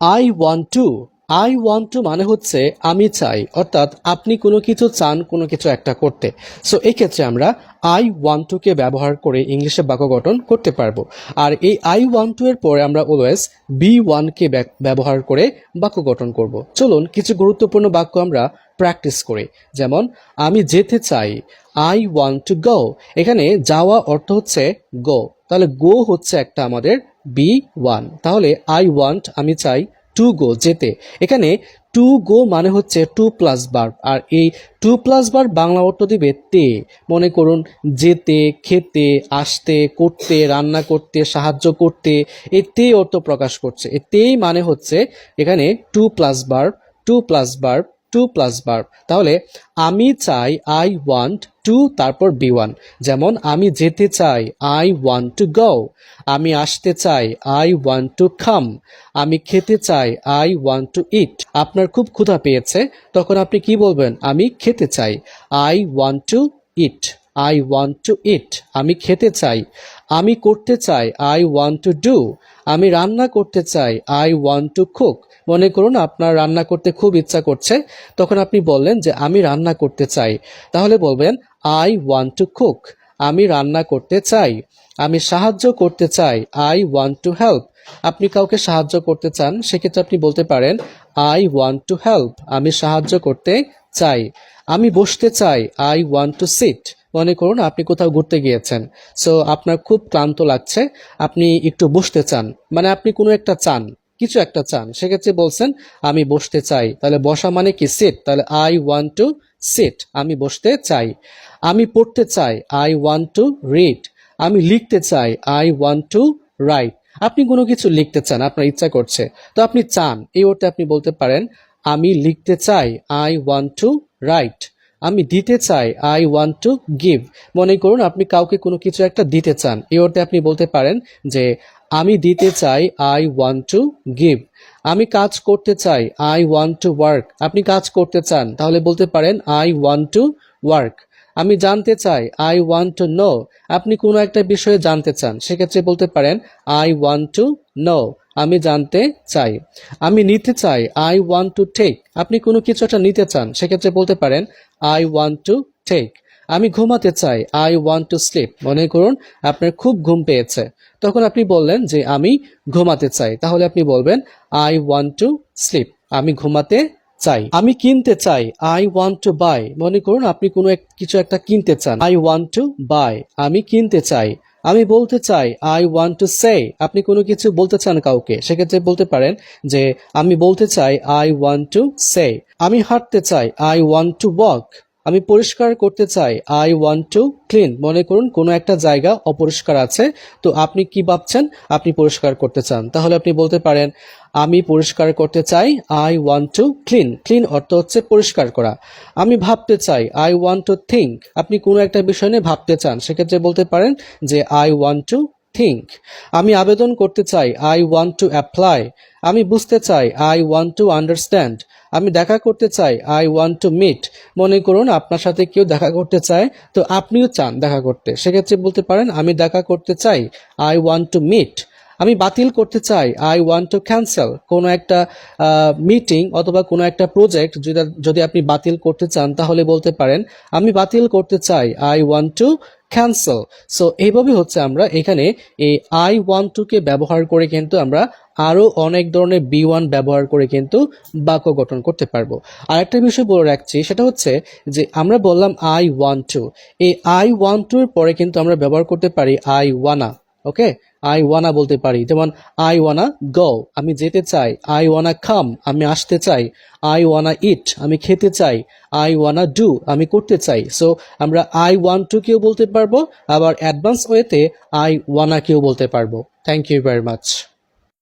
I want to I want to মানে হচ্ছে আমি চাই। অর্থাৎ আপনি কোনো কিছু চান, কোনো কিছু একটা করতে। সো এই ক্ষেত্রে আমরা আই ওয়ান্ট টুকে ব্যবহার করে ইংলিশে বাক্য গঠন করতে পারব। আর এই আই ওয়ান টু এর পরে আমরা অলওয়েজ বি ওয়ানকে ব্যবহার করে বাক্য গঠন করব। চলুন কিছু গুরুত্বপূর্ণ বাক্য আমরা প্র্যাকটিস করি। যেমন, আমি যেতে চাই। আই ওয়ান্ট টু গো এখানে যাওয়া অর্থ হচ্ছে গো তাহলে গো হচ্ছে একটা আমাদের বি ওয়ান। তাহলে আই ওয়ান্ট, আমি চাই টু গো যেতে। এখানে টু গো মানে হচ্ছে টু প্লাস বার, আর এই টু প্লাস বার বাংলা অর্থ দিবে তে। মনে করুন, যেতে, খেতে, আসতে, করতে, রান্না করতে, সাহায্য করতে, এই তে অর্থ প্রকাশ করছে। এই তেই মানে হচ্ছে এখানে টু প্লাস বার, টু প্লাস বার টু প্লাস বার। তাহলে আমি চাই আই ওয়ান্ট টু, তারপর বি ওয়ান। যেমন আমি যেতে চাই, আই ওয়ান্ট টু গো। আমি আসতে চাই, আই ওয়ান্ট টু খাম। আমি খেতে চাই, আই ওয়ান্ট টু ইট। আপনার খুব ক্ষুধা পেয়েছে, তখন আপনি কি বলবেন? আমি খেতে চাই, I want to eat. I want to eat আমি খেতে চাই। আমি করতে চাই। আই ওয়ান্ট টু ডু আমি রান্না করতে চাই। আই ওয়ান্ট টু কুক মনে করুন আপনার রান্না করতে খুব ইচ্ছা করছে। তখন আপনি বললেন যে, আমি রান্না করতে চাই। তাহলে বলবেন আই ওয়ান্ট টু কুক আমি রান্না করতে চাই। আমি সাহায্য করতে চাই। আই ওয়ান্ট টু হেল্প আপনি কাউকে সাহায্য করতে চান, সেক্ষেত্রে আপনি বলতে পারেন আই ওয়ান্ট টু হেল্প আমি সাহায্য করতে চাই। আমি বসতে চাই। আই ওয়ান্ট টু সিট মনে করুন আপনি কোথাও ঘুরতে গিয়েছেন। সো আপনার খুব ক্লান্ত লাগছে, আপনি একটু বসতে চান। মানে আপনি কোনো একটা চান, কিছু একটা চান। সেক্ষেত্রে বলছেন, আমি বসতে চাই। তাহলে বসা মানে কি? সিট তাহলে আই ওয়ান্ট টু সিট আমি বসতে চাই। আমি পড়তে চাই। আই ওয়ান্ট টু রিড আমি লিখতে চাই। আই ওয়ান্ট টু রাইট আপনি কোনো কিছু লিখতে চান, আপনার ইচ্ছা করছে। তো আপনি চান। এই অর্থে আপনি বলতে পারেন, আমি লিখতে চাই। আই ওয়ান্ট টু রাইট আমি দিতে চাই আই ওয়ান্ট টু গিভ মনে করুন আপনি কাউকে কোনো কিছু একটা দিতে চান। এই অর্থে আপনি বলতে পারেন যে, আমি দিতে চাই আই ওয়ান্ট টু গিভ আমি কাজ করতে চাই আই ওয়ান্ট টু ওয়ার্ক আপনি কাজ করতে চান, তাহলে বলতে পারেন আই ওয়ান্ট টু ওয়ার্ক আমি জানতে চাই আই ওয়ান্ট টু নো আপনি কোনো একটা বিষয়ে জানতে চান, সেক্ষেত্রে বলতে পারেন আই ওয়ান্ট টু নো আমি জানতে চাই। আমি নিতে চাই। আই ওয়ান্ট টু টেক আপনি কোনো কিছু একটা নিতে চান, সেক্ষেত্রে বলতে পারেন আই ওয়ান্ট টু টেক আমি ঘুমাতে চাই। আই ওয়ান্ট টু স্লিপ মনে করুন, আপনার খুব ঘুম পেয়েছে। তখন আপনি বললেন যে, আমি ঘুমাতে চাই। তাহলে আপনি বলবেন আই ওয়ান্ট টু স্লিপ আমি ঘুমাতে চাই। আমি কিনতে চাই। আই ওয়ান্ট টু বাই মনে করুন, আপনি কোনো কিছু একটা কিনতে চান। আই ওয়ান্ট টু বাই আমি কিনতে চাই। আমি বলতে চাই আই ওয়ান্ট টু সে আপনি কোনো কিছু বলতে চান কাউকে, সেক্ষেত্রে বলতে পারেন যে, আমি বলতে চাই আই ওয়ান্ট টু সে আমি হাঁটতে চাই আই ওয়ান্ট টু ওয়াক আমি পরিষ্কার করতে চাই। আই ওয়ান্ট টু ক্লিন মনে করুন কোনো একটা জায়গা অপরিষ্কার আছে। তো আপনি কি ভাবছেন? আপনি পরিষ্কার করতে চান। তাহলে আপনি বলতে পারেন, আমি পরিষ্কার করতে চাই I want to clean clean অর্থ হচ্ছে পরিষ্কার করা। আমি ভাবতে চাই আই ওয়ান্ট টু থিঙ্ক আপনি কোনো একটা বিষয় নিয়ে ভাবতে চান, সেক্ষেত্রে বলতে পারেন যে আই ওয়ান্ট টু থিঙ্ক আমি আবেদন করতে চাই আই ওয়ান্ট টু অ্যাপ্লাই আমি বুঝতে চাই আই ওয়ান্ট টু আন্ডারস্ট্যান্ড আমি দেখা করতে চাই আই ওয়ান্ট টু মিট মনে করুন, আপনার সাথে কেউ দেখা করতে চায়, তো আপনিও চান দেখা করতে। সেক্ষেত্রে বলতে পারেন, আমি দেখা করতে চাই আই ওয়ান্ট টু মিট আমি বাতিল করতে চাই আই ওয়ান্ট টু ক্যান্সেল কোনো একটা মিটিং অথবা কোনো একটা প্রজেক্ট যদি যদি আপনি বাতিল করতে চান, তাহলে বলতে পারেন, আমি বাতিল করতে চাই I want to cancel so এইভাবে হচ্ছে আমরা এখানে এই আই ওয়ান্ট টুকে ব্যবহার করে কিন্তু আমরা আরও অনেক ধরনের বি ওয়ান ব্যবহার করে কিন্তু বাক্য গঠন করতে পারব। আর একটা বিষয় বলে রাখছি, সেটা হচ্ছে যে আমরা বললাম আই ওয়ান টু এই আই ওয়ান্ট টুর পরে কিন্তু আমরা ব্যবহার করতে পারি I wanna okay? I wanna বলতে পারি। যেমন আই ওয়ানা গো আমি যেতে চাই। আই ওয়ানা খাম আমি আসতে চাই। আই ওয়ানা ইট আমি খেতে চাই। আই ওয়ানা ডু আমি করতে চাই। সো আমরা আই ওয়ান টু কেও বলতে পারব, আবার অ্যাডভান্স ওয়েতে আই ওয়ানা কেও বলতে পারব। Thank you very much